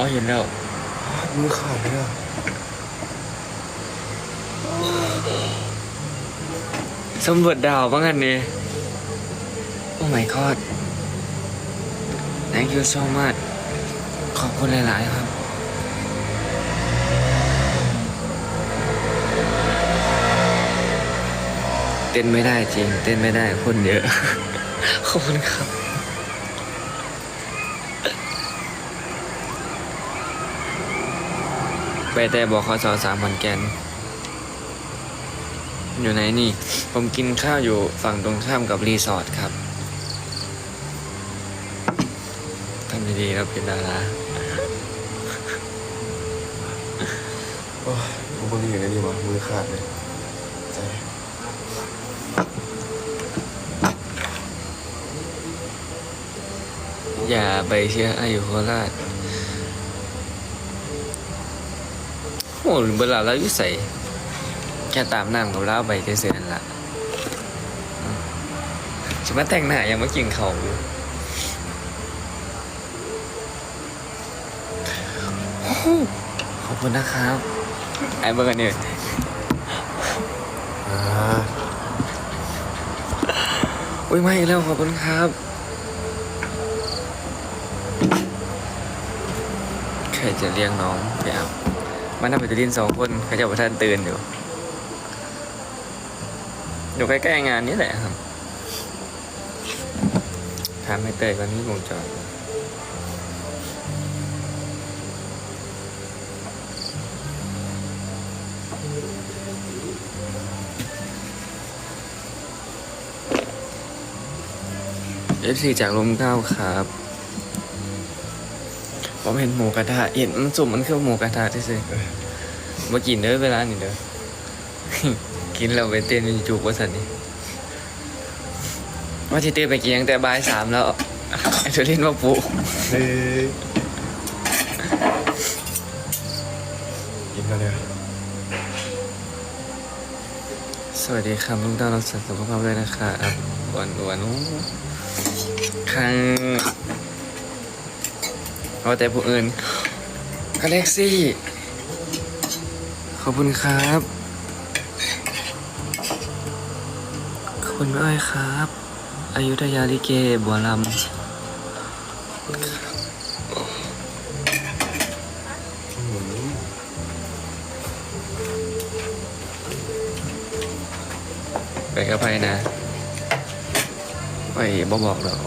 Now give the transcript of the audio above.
อเห็นแล้วมือขาดเลยอะสำรวจดาวบ้างอันนี้โอ้ my god thank you so much ขอบคุณหลาย ๆ ครับเต้นไม่ได้จริง เต้นไม่ได้คนเยอะ ขอบคุณครับ ไปแต่บอกขอสอสามขอนแก่นอยู่ไหนนี่ ผมกินข้าวอยู่ฝั่งตรงข้ามกับรีสอร์ทครับทำดีๆเราเป็นดาราโอ้ยกูบางทีอยู่ในนี่วะมือขาดเลยใจอย่าไปเชื่ออายุโคราช โอ้เวลาเราอยู่ใส่แค่ตามน้ำกับเล่าไปเฉยๆนั่นละอืมจะมาแต่งหน้ายังมากินเขาอยู่ขอบคุณนะครับไอ้เบอร์กันเนี่ยอุ้ยไม่แล้วขอบคุณครับใครจะเลี้ยงน้องไปเอา มันน่าไปดินสองคนเขาจะประทานตื่นอยู่อยู่ใกล้ๆงานนี้แหละครับถามให้เตยวันนี้วงจรเอฟซีจากลมเก้าครับ ผมเห็นหมูกระทะเห็นมันสุ่มมันคือหมูกระทะที่ซื้อมากินเด้อเวลานี่เด้อกินเราไปเต้นจุกว่าสันนี่ว่าที่เต้นไปกินตั้งแต่บ่ายสามแล้วไอ้เธอเล่นมาปลุกเฮ้ยกินแล้วเนี่ยสวัสดีครับลุงต้อนรักษาสุขภาพด้วยนะครับอ้วันอ้วนโอ้ครั้ง เอาแต่ผู้อื่นกาเล็กซี่ ขอบคุณครับ ขอบคุณแม่อ้อยครับ อายุทยาลิเกบัวลำไปกับไปนะไปบ่บอกหรอก